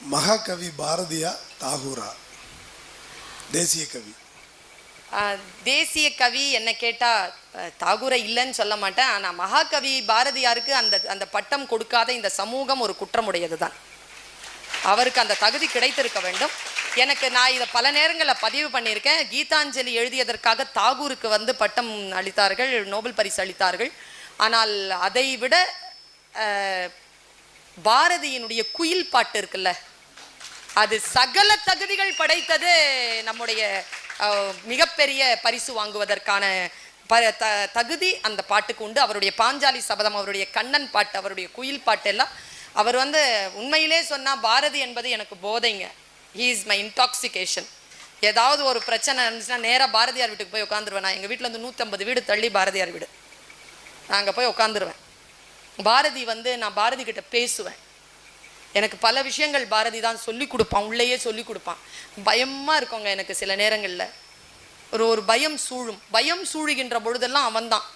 மகாகவி பாரதியா தாகூரா? தேசிய கவி. தேசிய கவி என்ன கேட்டா அஹ், தாகூரை இல்லைன்னு சொல்ல மாட்டேன். ஆனால் மகாகவி பாரதியாருக்கு அந்த அந்த பட்டம் கொடுக்காத இந்த சமூகம் ஒரு குற்றமுடையது தான் அவருக்கு அந்த தகுதி கிடைத்திருக்க வேண்டும். எனக்கு நான் இதை பல நேரங்களில் பதிவு பண்ணியிருக்கேன். கீதாஞ்சலி எழுதியதற்காக தாகூருக்கு வந்து பட்டம் அளித்தார்கள் நோபல் பரிசு அளித்தார்கள். ஆனால் அதை விட பாரதியினுடைய குயில் பாட்டு இருக்குல்ல அது சகல தகுதிகள் படைத்தது நம்முடைய மிகப்பெரிய பரிசு வாங்குவதற்கான ப த தகுதி அந்த பாட்டுக்கு உண்டு. அவருடைய பாஞ்சாலி சபதம் அவருடைய கண்ணன் பாட்டு அவருடைய குயில் பாட்டு எல்லாம் அவர் வந்து உண்மையிலே சொன்னால் பாரதி என்பது எனக்கு போதைங்க. ஹீ இஸ் மை இன்டாக்சிகேஷன் ஏதாவது ஒரு பிரச்சனை இருந்துச்சுன்னா நேராக பாரதியார் வீட்டுக்கு போய் உட்காந்துருவேன் நான் எங்கள் வீட்டில் வந்து நூற்றம்பது வீடு தள்ளி பாரதியார் வீடு. நான் அங்கே போய் உட்காந்துருவேன் பாரதி வந்து நான் பாரதி கிட்ட பேசுவேன். எனக்கு பல விஷயங்கள் பாரதி தான் சொல்லி கொடுப்பான் உள்ளேயே சொல்லி கொடுப்பான். பயமா இருக்கோங்க எனக்கு சில நேரங்களில். ஒரு ஒரு பயம் சூழும். பயம் சூழுகின்ற பொழுதெல்லாம் அவன்தான்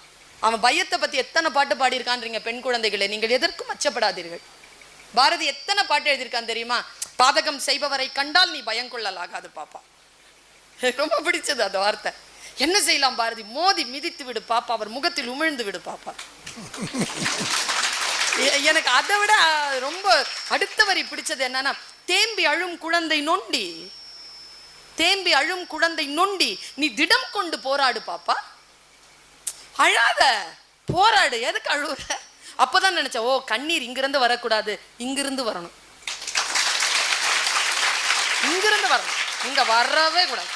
அவன் பயத்தை பத்தி எத்தனை பாட்டு பாடியிருக்கான்றீங்க பெண் குழந்தைகளை? நீங்கள் எதற்கும் அச்சப்படாதீர்கள். பாரதி எத்தனை பாட்டு எழுதியிருக்கான் தெரியுமா? பாதகம் செய்பவரை கண்டால் நீ பயம் கொள்ளலாகாது பாப்பா. எனக்கு ரொம்ப பிடிச்சது அந்த வார்த்தை. என்ன செய்யலாம் பாரதி? மோதி மிதித்து விடு பாப்பா. அவர் முகத்தில் உமிழ்ந்து விடு பாப்பா. எனக்கு அதை விட ரொம்ப அடுத்த வரி பிடிச்சது என்னன்னா தேம்பி அழும் குழந்தை நொண்டி தேம்பி அழும் குழந்தை நொண்டி நீ திடம் கொண்டு போராடு பாப்பா. அழாத போராடு எதுக்கு அழுவுற? அப்பதான் நினைச்சேன் ஓ கண்ணீர் இங்கிருந்து வரக்கூடாது இங்கிருந்து வரணும். இங்கிருந்து வரணும். இங்க வரவே கூடாது.